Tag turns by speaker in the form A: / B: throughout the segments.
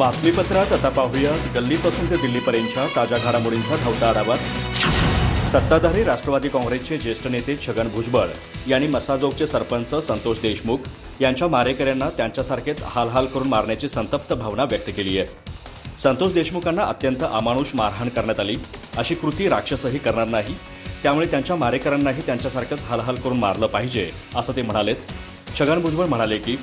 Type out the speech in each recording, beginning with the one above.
A: बातमीपत्रात आता पाहूया. गल्लीपासून ते दिल्लीपर्यंतच्या ताज्या घडामोडींचा धावता आढावा. सत्ताधारी राष्ट्रवादी काँग्रेसचे ज्येष्ठ नेते छगन भुजबळ यांनी मसाजोगचे सरपंच संतोष देशमुख यांच्या मारेकऱ्यांना त्यांच्यासारखेच हालहाल करून मारण्याची संतप्त भावना व्यक्त केली आहे. संतोष देशमुखांना अत्यंत अमानुष मारहाण करण्यात आली. अशी कृती राक्षसही करणार नाही. त्यामुळे त्यांच्या मारेकऱ्यांनाही त्यांच्यासारखंच हालहाल करून मारलं पाहिजे असं ते म्हणालेत. छगन भुजबळ म्हणाले की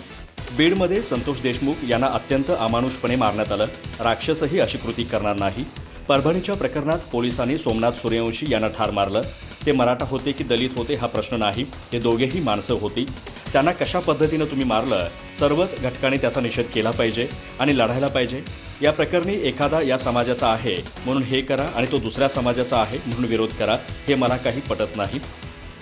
A: बीडमध्ये संतोष देशमुख यांना अत्यंत अमानुषपणे मारण्यात आलं. राक्षसही अशी कृती करणार नाही. परभणीच्या प्रकरणात पोलिसांनी सोमनाथ सूर्यवंशी यांना ठार मारलं. ते मराठा होते की दलित होते हा प्रश्न नाही ते दोघेही माणसं होती. त्यांना कशा पद्धतीनं तुम्ही मारलं सर्वच घटकाने त्याचा निषेध केला पाहिजे आणि लढायला पाहिजे? या प्रकरणी एखादा या समाजाचा आहे म्हणून हे करा आणि तो दुसऱ्या समाजाचा आहे म्हणून विरोध करा हे मला काही पटत नाही.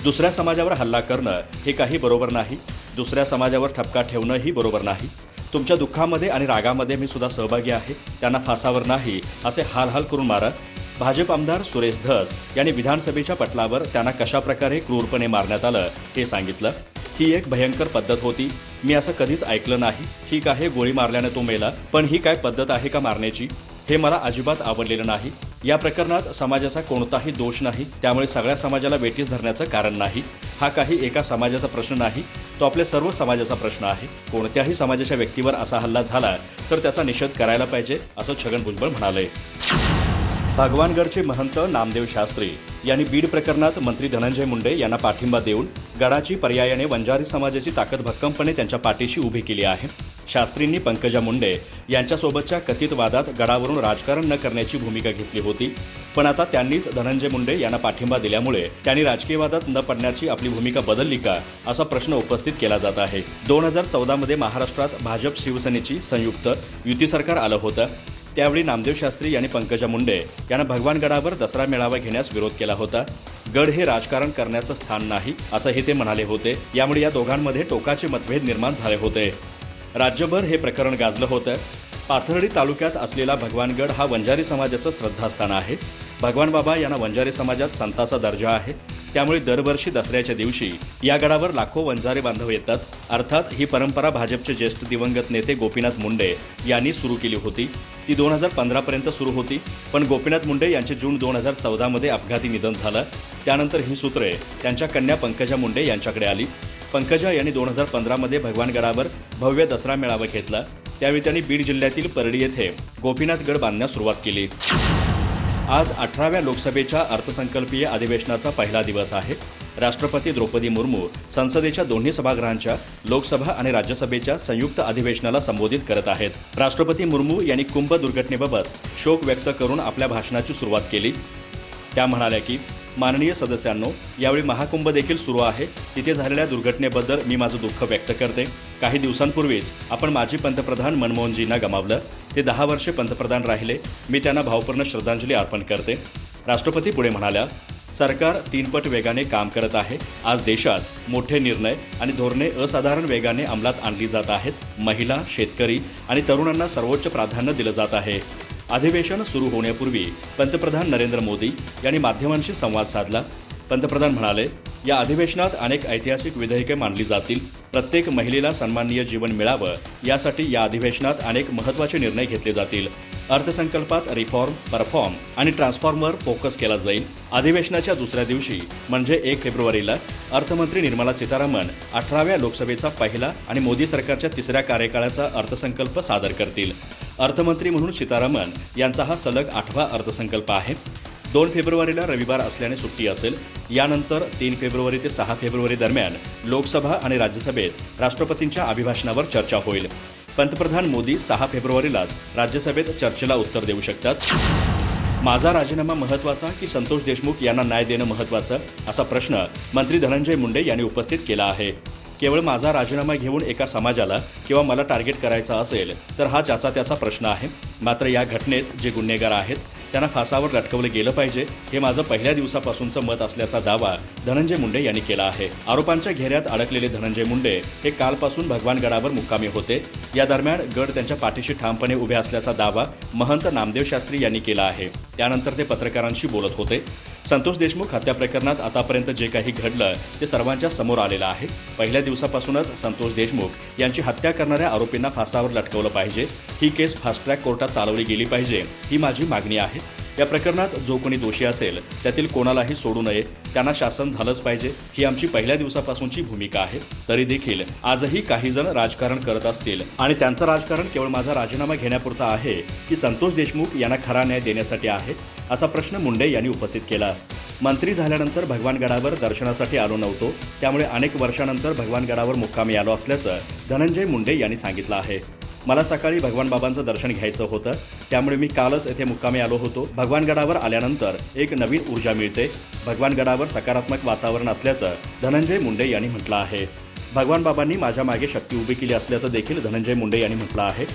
A: दुसऱ्या समाजावर हल्ला करणं हे काही बरोबर नाही. दुसऱ्या समाजावर ठपका ठेवणंही बरोबर नाही. तुमच्या दुःखामध्ये आणि रागामध्ये मी सुद्धा सहभागी आहे. त्यांना फासावर नाही असे हाल हाल करून मारत भाजप आमदार सुरेश धस यांनी विधानसभेच्या पटलावर त्यांना कशाप्रकारे क्रूरपणे मारण्यात आलं हे सांगितलं. ही एक भयंकर पद्धत होती. मी असं कधीच ऐकलं नाही. ठीक आहे गोळी मारल्याने तो मेला पण ही काय पद्धत आहे का मारण्याची हे मला अजिबात आवडलेलं नाही. या प्रकरणात समाजाचा कोणताही दोष नाही त्यामुळे सगळ्या समाजाला वेटीस धरण्याचं कारण नाही. हा काही एका समाजाचा प्रश्न नाही तो आपल्या सर्व समाजाचा प्रश्न आहे. कोणत्याही समाजाच्या व्यक्तीवर असा हल्ला झाला तर त्याचा निषेध करायला पाहिजे असं छगन भुजबळ म्हणाले. भगवानगडचे महंत नामदेव शास्त्री यांनी बीड प्रकरणात मंत्री धनंजय मुंडे यांना पाठिंबा देऊन गडाची पर्यायाने वंजारी समाजाची ताकद भक्कमपणे त्यांच्या पाठीशी उभी केली आहे. शास्त्रींनी पंकजा मुंडे यांच्यासोबतच्या कथित वादात गडावरून राजकारण न करण्याची भूमिका घेतली होती. पण आता त्यांनीच धनंजय मुंडे यांना पाठिंबा दिल्यामुळे त्यांनी राजकीय वादात न पडण्याची आपली भूमिका बदलली का असा प्रश्न उपस्थित केला जात आहे. दोन हजार चौदामध्ये महाराष्ट्रात भाजप शिवसेनेची संयुक्त युती सरकार आलं होतं. त्यावेळी नामदेव शास्त्री यांनी पंकजा मुंडे यांना भगवानगडावर दसरा मेळावा घेण्यास विरोध केला होता. गड हे राजकारण करण्याचं स्थान नाही असंही ते म्हणाले होते. यामुळे या दोघांमध्ये टोकाचे मतभेद निर्माण झाले होते. राज्यभर हे प्रकरण गाजलं होतं. पाथर्डी तालुक्यात असलेला भगवानगड हा वंजारी समाजाचं श्रद्धास्थान आहे. भगवान बाबा यांना वंजारी समाजात संताचा दर्जा आहे. त्यामुळे दरवर्षी दसऱ्याच्या दिवशी या गडावर लाखो वंजारे बांधव येतात. अर्थात ही परंपरा भाजपचे ज्येष्ठ दिवंगत नेते गोपीनाथ मुंडे यांनी सुरू केली होती. ती दोन हजार पंधरापर्यंत सुरू होती. पण गोपीनाथ मुंडे यांचे जून दोन हजार चौदामध्ये अपघाती निधन झालं. त्यानंतर ही सूत्रे त्यांच्या कन्या पंकजा मुंडे यांच्याकडे आली. पंकजा यांनी दोन हजार पंधरामध्ये भगवानगडावर भव्य दसरा मेळावा घेतला. त्यावेळी त्यांनी बीड जिल्ह्यातील परडी येथे गोपीनाथगड बांधण्यास सुरुवात केली. आज अठराव्या लोकसभेच्या अर्थसंकल्पीय अधिवेशनाचा पहिला दिवस आहे. राष्ट्रपती द्रौपदी मुर्मू संसदेच्या दोन्ही सभागृहांच्या लोकसभा आणि राज्यसभेच्या संयुक्त अधिवेशनाला संबोधित करत आहेत. राष्ट्रपती मुर्मू यांनी कुंभ दुर्घटनेबाबत शोक व्यक्त करून आपल्या भाषणाची सुरुवात केली. त्या म्हणाल्या की माननीय सदस्यांनो यावेळी महाकुंभ देखील सुरू आहे. तिथे झालेल्या दुर्घटनेबद्दल मी माझं दुःख व्यक्त करते. काही दिवसांपूर्वीच आपण माजी पंतप्रधान मनमोहनजींना गमावलं. ते दहा वर्षे पंतप्रधान राहिले. मी त्यांना भावपूर्ण श्रद्धांजली अर्पण करते. राष्ट्रपती पुढे म्हणाल्या सरकार तीनपट वेगाने काम करत आहे. आज देशात मोठे निर्णय आणि धोरणे असाधारण वेगाने अंमलात आणली जात आहेत. महिला शेतकरी आणि तरुणांना सर्वोच्च प्राधान्य दिलं जात आहे. अधिवेशन सुरू होण्यापूर्वी पंतप्रधान नरेंद्र मोदी यांनी माध्यमांशी संवाद साधला. पंतप्रधान म्हणाले या अधिवेशनात अनेक ऐतिहासिक विधेयके मांडली जातील. प्रत्येक महिलेला सन्माननीय जीवन मिळावं. यासाठी या अधिवेशनात अनेक महत्त्वाचे निर्णय घेतले जातील. अर्थसंकल्पात रिफॉर्म परफॉर्म आणि ट्रान्सफॉर्मवर फोकस केला जाईल. अधिवेशनाच्या दुसऱ्या दिवशी म्हणजे एक फेब्रुवारीला अर्थमंत्री निर्मला सीतारामन अठराव्या लोकसभेचा पहिला आणि मोदी सरकारच्या तिसऱ्या कार्यकाळाचा अर्थसंकल्प सादर करतील. अर्थमंत्री म्हणून सीतारामन यांचा हा सलग आठवा अर्थसंकल्प आहे. दोन फेब्रुवारीला रविवार असल्याने सुट्टी असेल. यानंतर तीन फेब्रुवारी ते सहा फेब्रुवारी दरम्यान लोकसभा आणि राज्यसभेत राष्ट्रपतींच्या अभिभाषणावर चर्चा होईल. पंतप्रधान मोदी सहा फेब्रुवारीलाच राज्यसभेत चर्चेला उत्तर देऊ शकतात. माझा राजीनामा महत्त्वाचा की संतोष देशमुख यांना न्याय देणं महत्वाचं असा प्रश्न मंत्री धनंजय मुंडे यांनी उपस्थित केला आहे. केवळ माझा राजीनामा घेऊन एका समाजाला किंवा मला टार्गेट करायचा असेल तर हा ज्याचा त्याचा प्रश्न आहे. मात्र या घटनेत जे गुन्हेगार आहेत त्यांना फासावर लटकवलं गेलं पाहिजे हे माझं पहिल्या दिवसापासूनचं मत असल्याचा दावा धनंजय मुंडे यांनी केला आहे. आरोपांच्या घेऱ्यात अडकलेले धनंजय मुंडे हे कालपासून भगवानगडावर मुक्कामी होते. या दरम्यान गड त्यांच्या पाठीशी ठामपणे उभे असल्याचा दावा महंत नामदेव शास्त्री यांनी केला आहे. त्यानंतर ते पत्रकारांशी बोलत होते. संतोष देशमुख हत्या प्रकरणात आतापर्यंत जे काही घडलं ते सर्वांच्या समोर आलेलं आहे. पहिल्या दिवसापासूनच संतोष देशमुख यांची हत्या करणाऱ्या आरोपींना फासावर लटकवलं पाहिजे. ही केस फास्ट ट्रॅक कोर्टात चालवली गेली पाहिजे ही माझी मागणी आहे. या प्रकरणात जो कोणी दोषी असेल त्यातील कोणालाही सोडू नये. त्यांना शासन झालंच पाहिजे ही आमची पहिल्या दिवसापासूनची भूमिका आहे. तरी देखील आजही काही जण राजकारण करत असतील आणि त्यांचं राजकारण केवळ माझा राजीनामा घेण्यापुरता आहे की संतोष देशमुख यांना खरा न्याय देण्यासाठी आहे. असा प्रश्न मुंडे यांनी उपस्थित केला. मंत्री झाल्यानंतर भगवानगडावर दर्शनासाठी आलो नव्हतो. त्यामुळे अनेक वर्षानंतर भगवानगडावर मुक्कामी आलो असल्याचं धनंजय मुंडे यांनी सांगितलं आहे. मला सकाळी भगवान बाबांचं दर्शन घ्यायचं होतं. त्यामुळे मी कालच येथे मुक्कामी आलो होतो. भगवानगडावर आल्यानंतर एक नवीन ऊर्जा मिळते. भगवानगडावर सकारात्मक वातावरण असल्याचं धनंजय मुंडे यांनी म्हटलं आहे. भगवान बाबांनी माझ्या मागे शक्ती उभी केली असल्याचं देखील धनंजय मुंडे यांनी म्हटलं आहे.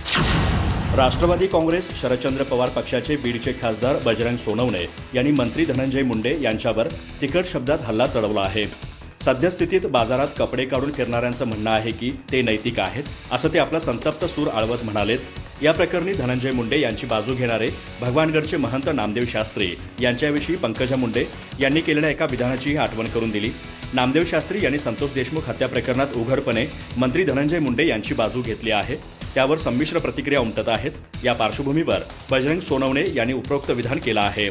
A: राष्ट्रवादी काँग्रेस शरदचंद्र पवार पक्षाचे बीडचे खासदार बजरंग सोनवणे यांनी मंत्री धनंजय मुंडे यांच्यावर तिखट शब्दात हल्ला चढवला आहे. सद्यस्थितीत बाजारात कपडे काढून फिरणाऱ्यांचं म्हणणं आहे की ते नैतिक आहेत असं ते आपला संतप्त सूर आळवत म्हणालेत. या प्रकरणी धनंजय मुंडे यांची बाजू घेणारे भगवानगडचे महंत नामदेव शास्त्री यांच्याविषयी पंकजा मुंडे यांनी केलेल्या एका विधानाचीही आठवण करून दिली. नामदेव शास्त्री यांनी संतोष देशमुख हत्या प्रकरणात उघडपणे मंत्री धनंजय मुंडे यांची बाजू घेतली आहे. त्यावर संमिश्र प्रतिक्रिया उमटत आहेत. या पार्श्वभूमीवर बजरंग सोनवणे यांनी उपरोक्त विधान केलं आहे.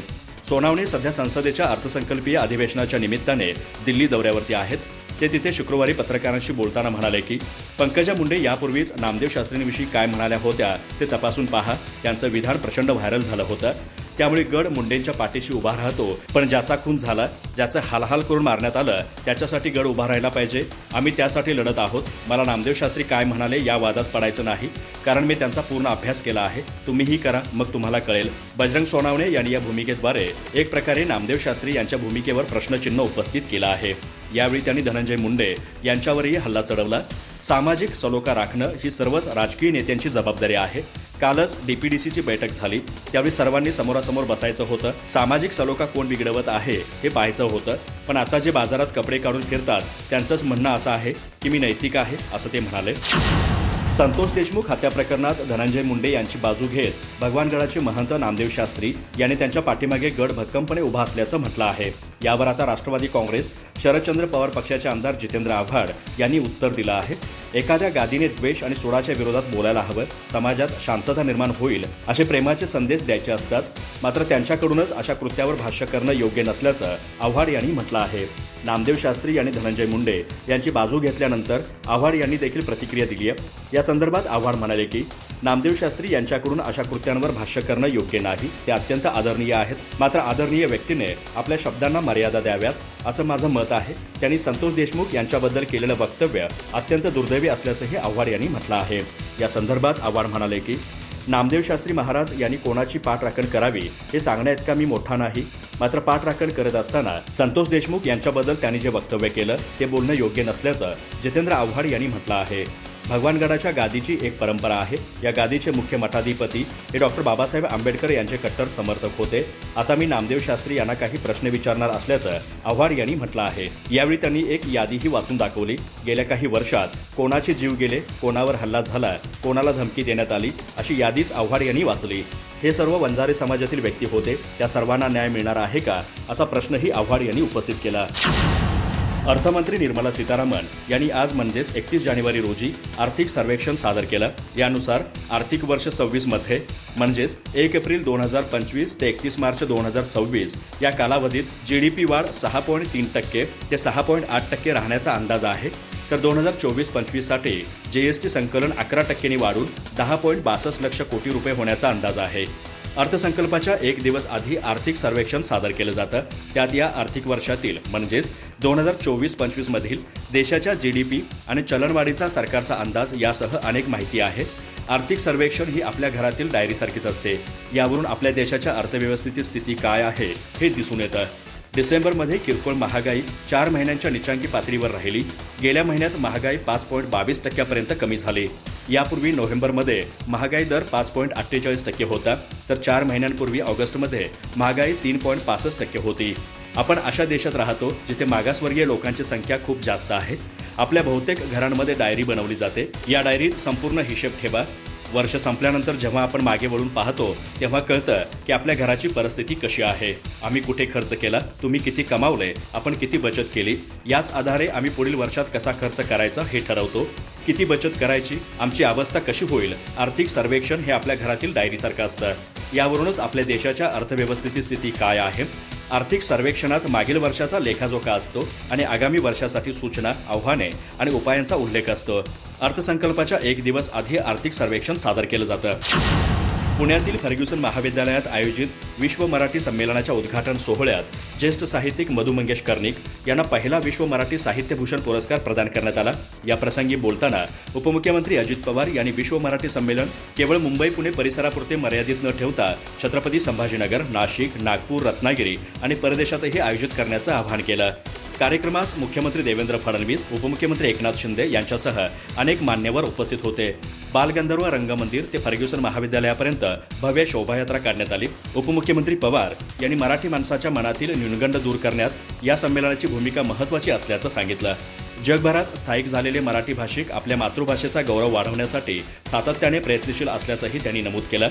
A: सोनावणे सध्या संसदेच्या अर्थसंकल्पीय अधिवेशनाच्या निमित्ताने दिल्ली दौऱ्यावरती आहेत. ते तिथे शुक्रवारी पत्रकारांशी बोलताना म्हणाले की पंकजा मुंडे यापूर्वीच नामदेव शास्त्रींविषयी काय म्हणाल्या होत्या ते तपासून पहा. त्यांचं विधान प्रचंड व्हायरल झालं होतं. त्यामुळे गड मुंडेंच्या पाठीशी उभा राहतो. पण ज्याचा खून झाला ज्याचं हालहाल करून मारण्यात आलं त्याच्यासाठी गड उभा राहायला पाहिजे. आम्ही त्यासाठी लढत आहोत. मला नामदेव शास्त्री काय म्हणाले या वादात पडायचं नाही. कारण मी त्यांचा पूर्ण अभ्यास केला आहे. तुम्हीही करा मग तुम्हाला कळेल. बजरंग सोनावणे यांनी या भूमिकेद्वारे एक प्रकारे नामदेव शास्त्री यांच्या भूमिकेवर प्रश्नचिन्ह उपस्थित केलं आहे. यावेळी त्यांनी धनंजय मुंडे यांच्यावरही हल्ला चढवला. सामाजिक सलोखा राखणं ही सर्वच राजकीय नेत्यांची जबाबदारी आहे. कालच डीपीडीसीची बैठक झाली. त्यावेळी सर्वांनी समोरासमोर बसायचं होतं. सामाजिक सलोखा कोण बिघडवत आहे हे पाहायचं होतं. पण आता जे बाजारात कपडे काढून फिरतात त्यांचंच म्हणणं असं आहे की मी नैतिक आहे असं ते म्हणाले. संतोष देशमुख हत्या प्रकरणात धनंजय मुंडे यांची बाजू घेत भगवानगडाचे महंत नामदेव शास्त्री यांनी त्यांच्या पाठीमागे गड भक्कमपणे उभा असल्याचं म्हटलं आहे. यावर आता राष्ट्रवादी काँग्रेस शरदचंद्र पवार पक्षाचे आमदार जितेंद्र आव्हाड यांनी उत्तर दिलं आहे. एखाद्या गादीने द्वेष आणि सोडाच्या विरोधात बोलायला हवं समाजात शांतता निर्माण होईल असे प्रेमाचे संदेश द्यायचे असतात. मात्र त्यांच्याकडूनच अशा कृत्यावर भाष्य करणं योग्य नसल्याचं आव्हाड यांनी म्हटलं आहे. नामदेव शास्त्री आणि धनंजय मुंडे यांची बाजू घेतल्यानंतर आव्हाड यांनी देखील प्रतिक्रिया दिली आहे. या संदर्भात आव्हाड म्हणाले की नामदेव शास्त्री यांच्याकडून अशा कृत्यांवर भाष्य करणं योग्य नाही. ते अत्यंत आदरणीय आहेत. मात्र आदरणीय व्यक्तीने आपल्या शब्दांना मर्यादा द्याव्यात असं माझं मत आहे. त्यांनी संतोष देशमुख यांच्याबद्दल केलेलं वक्तव्य अत्यंत दुर्दैवी असल्याचंही आव्हाड यांनी म्हटलं आहे. या संदर्भात आव्हाड म्हणाले की नामदेव शास्त्री महाराज यांनी कोणाची पाठराखण करावी हे सांगण्याइतका मी मोठा नाही. मात्र पाठराखण करत असताना संतोष देशमुख यांच्याबद्दल त्यांनी जे वक्तव्य केलं ते बोलणं योग्य नसल्याचं जितेंद्र आव्हाड यांनी म्हटलं आहे. भगवानगडाच्या गादीची एक परंपरा आहे. या गादीचे मुख्य मठाधिपती हे डॉक्टर बाबासाहेब आंबेडकर यांचे कट्टर समर्थक होते. आता मी नामदेव शास्त्री यांना काही प्रश्न विचारणार असल्याचं आव्हाड यांनी म्हटलं आहे. यावेळी त्यांनी एक यादीही वाचून दाखवली. गेल्या काही वर्षात कोणाचे जीव गेले कोणावर हल्ला झाला कोणाला धमकी देण्यात आली अशी यादीच आव्हाड यांनी वाचली. हे सर्व वंजारे समाजातील व्यक्ती होते. त्या सर्वांना न्याय मिळणार आहे का असा प्रश्नही आव्हाड यांनी उपस्थित केला. अर्थमंत्री निर्मला सीतारामन यांनी आज म्हणजेच एकतीस जानेवारी रोजी आर्थिक सर्वेक्षण सादर केलं. यानुसार आर्थिक वर्ष सव्वीसमध्ये म्हणजेच एक एप्रिल दोन हजार पंचवीस ते एकतीस मार्च दोन हजार सव्वीस या कालावधीत जी डी पी वाढ सहा पॉईंट तीन टक्के ते सहा पॉईंट आठ टक्के राहण्याचा अंदाज आहे. तर दोन हजार चोवीस पंचवीससाठी जीएसटी संकलन अकरा टक्क्यांनी वाढून दहा पॉईंट बासष्ट लक्ष कोटी रुपये होण्याचा अंदाज आहे. अर्थसंकल्पाच्या एक दिवस आधी आर्थिक सर्वेक्षण सादर केलं जातं. त्यात या आर्थिक वर्षातील म्हणजेच दोन हजार चोवीस पंचवीसमधील देशाच्या जी डी पी आणि चलनवाढीचा सरकारचा अंदाज यासह अनेक माहिती आहे आर्थिक सर्वेक्षण ही आपल्या घरातील डायरीसारखीच असते. यावरून आपल्या देशाच्या अर्थव्यवस्थेची स्थिती काय आहे हे दिसून येतं. डिसेंबरमध्ये किरकोळ महागाई चार महिन्यांच्या निचांकी पातळीवर राहिली. गेल्या महिन्यात महागाई पाच पॉईंट बावीस टक्क्यापर्यंत कमी झाली. यापूर्वी नोव्हेंबरमध्ये महागाई दर पाच पॉईंट अठ्ठेचाळीस टक्के होता तर चार महिन्यांपूर्वी ऑगस्टमध्ये महागाई तीन पॉईंट पासष्ट टक्के होती. आपण अशा देशात राहतो जिथे मागासवर्गीय लोकांची संख्या खूप जास्त आहे. आपल्या बहुतेक घरांमध्ये डायरी बनवली जाते. या डायरीत संपूर्ण हिशेब ठेवा. वर्ष संपल्यानंतर जेव्हा आपण मागे वळून पाहतो तेव्हा कळतं की आपल्या घराची परिस्थिती कशी आहे. आम्ही कुठे खर्च केला? तुम्ही किती कमावले? आपण किती बचत केली? याच आधारे आम्ही पुढील वर्षात कसा खर्च करायचा हे ठरवतो. किती बचत करायची? आमची अवस्था कशी होईल? आर्थिक सर्वेक्षण हे आपल्या घरातील डायरीसारखं असतं. यावरूनच आपल्या देशाच्या अर्थव्यवस्थेची स्थिती काय आहे? आर्थिक सर्वेक्षणात मागील वर्षाचा लेखाजोखा असतो आणि आगामी वर्षासाठी सूचना आव्हाने आणि उपायांचा उल्लेख असतो. अर्थसंकल्पाच्या एक दिवस आधी आर्थिक सर्वेक्षण सादर केलं जातं. पुण्यातील फर्ग्युसन महाविद्यालयात आयोजित विश्व मराठी संमेलनाच्या उद्घाटन सोहळ्यात ज्येष्ठ साहित्यिक मधु मंगेश कर्णिक यांना पहिला विश्व मराठी साहित्यभूषण पुरस्कार प्रदान करण्यात आला. या प्रसंगी बोलताना उपमुख्यमंत्री अजित पवार यांनी विश्व मराठी संमेलन केवळ मुंबई पुणे परिसरापुरते मर्यादित न ठेवता छत्रपती संभाजीनगर नाशिक नागपूर रत्नागिरी आणि परदेशातही आयोजित करण्याचं आवाहन केलं. कार्यक्रमास मुख्यमंत्री देवेंद्र फडणवीस उपमुख्यमंत्री एकनाथ शिंदे यांच्यासह अनेक मान्यवर उपस्थित होते. बालगंधर्व रंगमंदिर ते फर्ग्युसन महाविद्यालयापर्यंत भव्य शोभायात्रा काढण्यात आली. उपमुख्यमंत्री पवार यांनी मराठी माणसाच्या मनातील न्यूनगंड दूर करण्यात या संमेलनाची भूमिका महत्त्वाची असल्याचं सांगितलं. जगभरात स्थायिक झालेले मराठी भाषिक आपल्या मातृभाषेचा गौरव वाढवण्यासाठी सातत्याने प्रयत्नशील असल्याचंही त्यांनी नमूद केलं.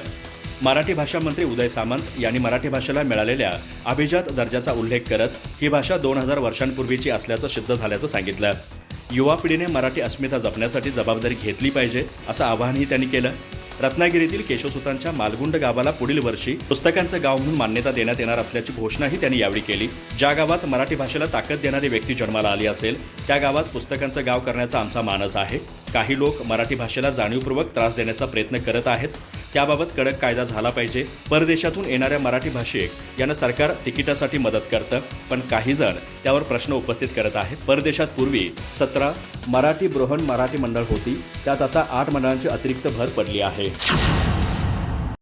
A: मराठी भाषा मंत्री उदय सामंत यांनी मराठी भाषेला मिळालेल्या अभिजात दर्जाचा उल्लेख करत ही भाषा दोन हजार वर्षांपूर्वीची असल्याचं सिद्ध झाल्याचं सांगितलं. युवा पिढीने मराठी अस्मिता जपण्यासाठी जबाबदारी घेतली पाहिजे असं आवाहनही त्यांनी केलं. रत्नागिरीतील केशवसुतांच्या मालगुंड गावाला पुढील वर्षी पुस्तकांचं गाव म्हणून मान्यता देण्यात येणार असल्याची घोषणाही त्यांनी यावेळी केली. ज्या गावात मराठी भाषेला ताकद देणारी व्यक्ती जन्माला आली असेल त्या गावात पुस्तकांचं गाव करण्याचा आमचा मानस आहे. काही लोक मराठी भाषेला जाणीवपूर्वक त्रास देण्याचा प्रयत्न करत आहेत. त्याबाबत कडक कायदा झाला पाहिजे. परदेशातून येणाऱ्या मराठी भाषिक यांना सरकार तिकिटासाठी मदत करतं. पण काही जण त्यावर प्रश्न उपस्थित करत आहेत. परदेशात पूर्वी सतरा मराठी बृहण मराठी मंडळ होती. त्यात आता आठ मंडळांची अतिरिक्त भर पडली आहे.